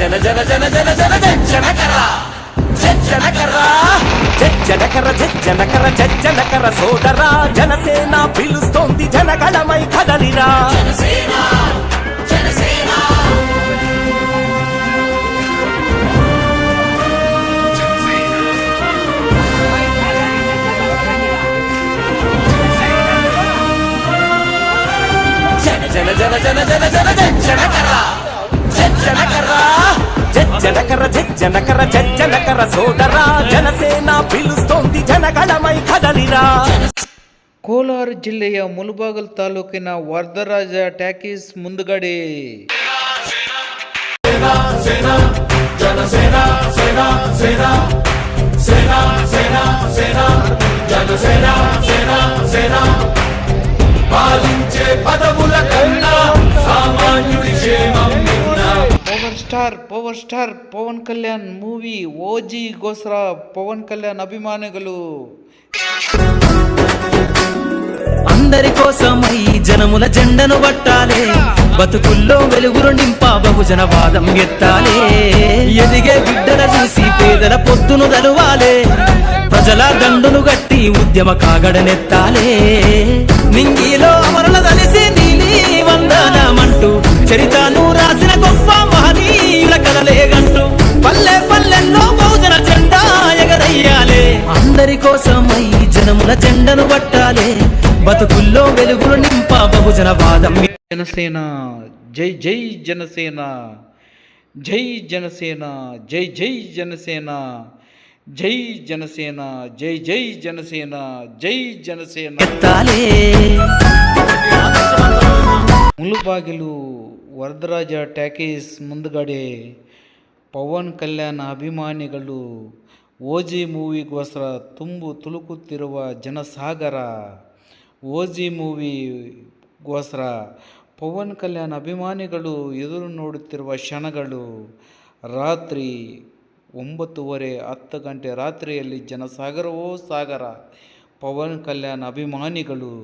జన జన జన జన జన జనకర జనకర జనకర జనకర జనకర సోదరా జనసేన పిలుస్తోంది జనగణమై కదలిరా. జన జన జన జన జన జన జనకర జనకర జనకర జనకర జనకర సోదరా జనసేన పిలుస్తోంది జనగణమై కదలిరా ಕೋಲಾರ ಜಿಲ್ಲೆಯ ಮುಲಬಾಗಲ್ ತಾಲೂಕಿನ ವರದರಾಜ ಟ್ಯಾಕೀಸ್ ಮುಂದುಗಡೆ పాలించే పదవుల కన్నా star power star Pawan Kalyan movie ಓಜಿಗೋಸ್ಕರ Pavan Kalyan ಅಭಿಮಾನಿಗಳು అందరి కోసమై జనముల జెండను పట్టాలే బతుకుల్లో వెలుగులు నింప బహుజన వాదం ఎత్తాలే ఎదిగే బిడ్డల చూసి పేదల పొద్దును దలువాలే ప్రజల దండును గట్టి ఉద్యమ కాగడనెత్తాలే నింగిలో అమరుల అందరి కోసమై జనముల జెండను పట్టాలే బతుకుల్లో వెలుగులు నింప బహుజన వాదం ಜನಸೇನ ಜೈ ಜೈ ಜನಸೇನ ಜೈ ಜನಸೇನ ಜೈ ಜೈ ಜನಸೇನ ಜೈ ಜನಸೇನ ಜೈ ಜೈ ಜನಸೇನ ಜೈ ಜನಸೇನ ఎత్తాలే ಮುಳುಬಾಗಿಲು ವರದರಾಜ ಟ್ಯಾಕೀಸ್ ಮುಂದುಗಡೆ ಪವನ್ ಕಲ್ಯಾಣ ಅಭಿಮಾನಿಗಳು ಓಜಿ ಮೂವಿಗೋಸ್ಕರ ತುಂಬು ತುಳುಕುತ್ತಿರುವ ಜನಸಾಗರ, ಓಜಿ ಮೂವಿಗೋಸ್ಕರ ಪವನ್ ಕಲ್ಯಾಣ್ ಅಭಿಮಾನಿಗಳು ಎದುರು ನೋಡುತ್ತಿರುವ ಕ್ಷಣಗಳು. ರಾತ್ರಿ ಒಂಬತ್ತುವರೆ ಹತ್ತು ಗಂಟೆ ರಾತ್ರಿಯಲ್ಲಿ ಜನಸಾಗರವೋ ಸಾಗರ, ಪವನ್ ಕಲ್ಯಾಣ್ ಅಭಿಮಾನಿಗಳು.